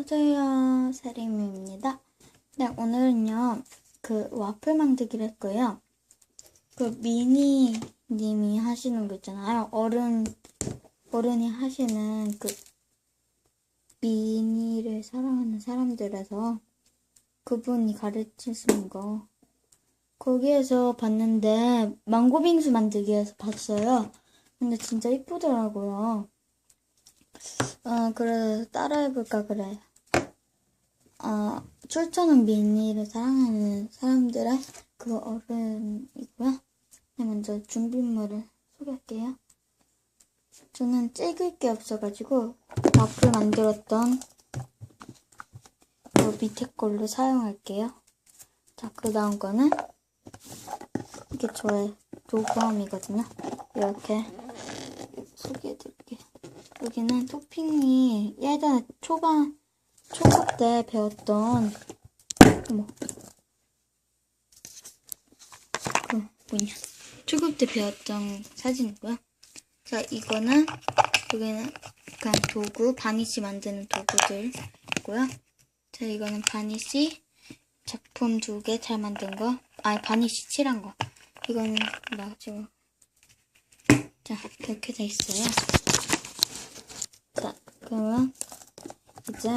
안녕하세요. 세림입니다. 네, 오늘은요, 그 와플 만들기를 했고요. 그 미니 님이 하시는 거 있잖아요. 어른, 어른이 하시는 그 미니를 사랑하는 사람들에서 그분이 가르치시는 거. 거기에서 봤는데, 망고빙수 만들기에서 봤어요. 근데 진짜 이쁘더라고요. 어, 그래서 따라해볼까 그래요. 어, 출처는 미니를 사랑하는 사람들의 그 어른이고요. 네, 먼저 준비물을 소개할게요. 저는 찍을 게 없어가지고 와플 만들었던 요 밑에 걸로 사용할게요. 자, 그 다음 거는 이게 저의 도구함이거든요. 이렇게 소개해드릴게요. 여기는 토핑이 예전에 초반, 초급 때 배웠던, 뭐, 그, 뭐냐. 초급 때 배웠던 사진이고요. 자, 이거는, 여기는 그냥 도구, 바니쉬 만드는 도구들이고요. 자, 이거는 바니쉬 작품 두 개 잘 만든 거. 아니, 바니쉬 칠한 거. 이거는, 나 지금, 자, 이렇게 돼 있어요. 자, 그러면 이제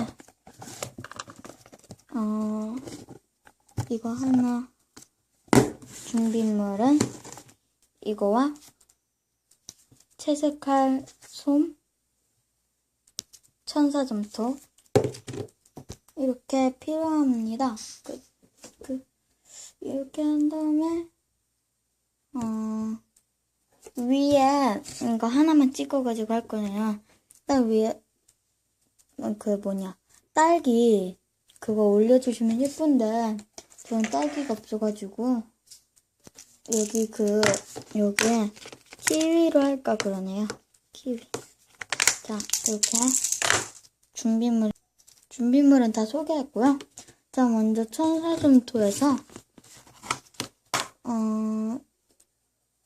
어 이거 하나. 준비물은 이거와 채색할 솜, 천사점토. 이렇게 필요합니다. 그, 그 이렇게 한 다음에 어 위에 이거 하나만 찍어가지고 할 거예요. 딱 위에 어, 그 뭐냐. 딸기 그거 올려주시면 예쁜데 저는 딸기가 없어가지고 여기 그 여기에 키위로 할까 그러네요. 키위. 자 이렇게 준비물 준비물은 다 소개했고요. 자 먼저 천사점토에서 어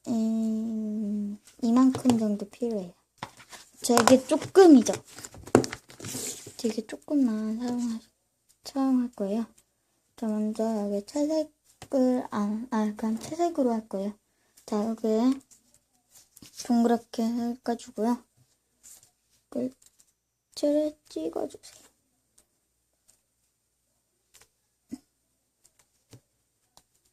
음, 이만큼 정도 필요해요. 되게 조금이죠. 되게 조금만 사용하, 사용할 거예요. 자, 먼저 여기 채색을, 안, 아, 그냥 채색으로 할 거예요. 자, 여기에 동그랗게 해가지고요. 글자를 찍어주세요.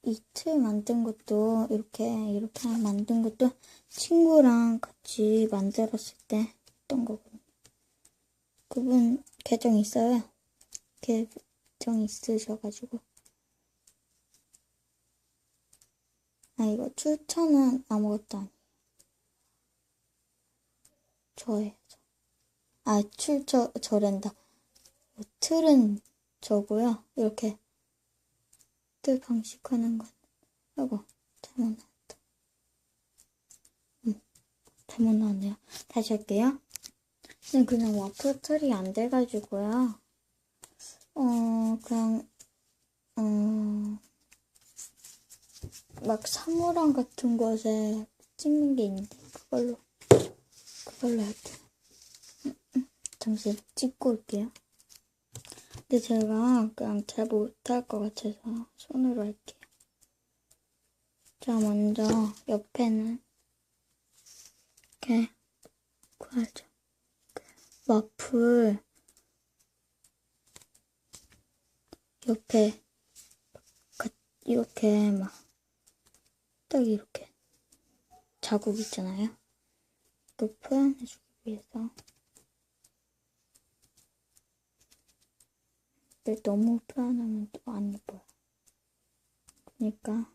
이 틀 만든 것도 이렇게 이렇게 만든 것도 친구랑 같이 만들었을 때 했던 거거든요. 그분 계정 있어요. 계정 있으셔가지고 아 이거 출처는 아무것도 아니에요. 저예요. 저. 아 출처 저랜다. 뭐, 틀은 저고요. 이렇게 틀 방식하는 건 아이고 잘못 나왔다. 음, 잘못 나왔네요. 다시 할게요. 근데 그냥 와플 틀이 안 돼가지고요. 어 그냥 어. 막 사물함 같은 곳에 찍는 게 있는데 그걸로 그걸로 할게요. 음, 음. 잠시 찍고 올게요. 근데 제가 그냥 잘 못할 것 같아서 손으로 할게요. 자, 먼저 옆에는 이렇게 구하죠. 와플 옆에 이렇게 막 딱 이렇게 자국 있잖아요. 그 표현해주기 위해서 근데 너무 표현하면 또 안 예뻐요. 그러니까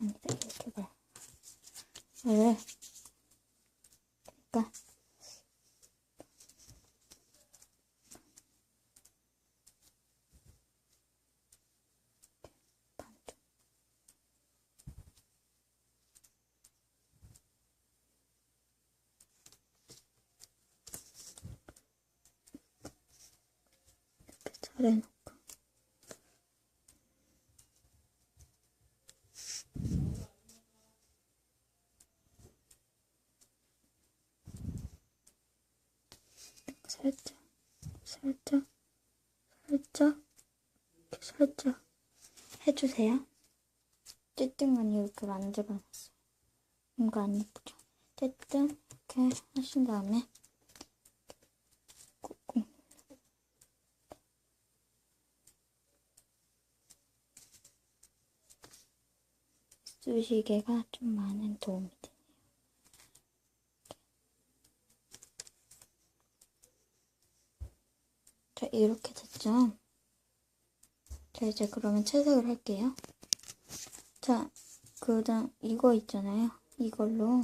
아니다 이렇게 봐. 왜? 잘 해놓고 살짝, 살짝, 살짝, 이렇게 살짝 해주세요. 찌뚱은 이렇게 만들어놨어요. 뭔가 안 예쁘죠? 어쨌든 이렇게 하신 다음에 쑤시개가 좀 많은 도움이 되네요. 자, 이렇게 됐죠? 자, 이제 그러면 채색을 할게요. 자, 그 다음, 이거 있잖아요. 이걸로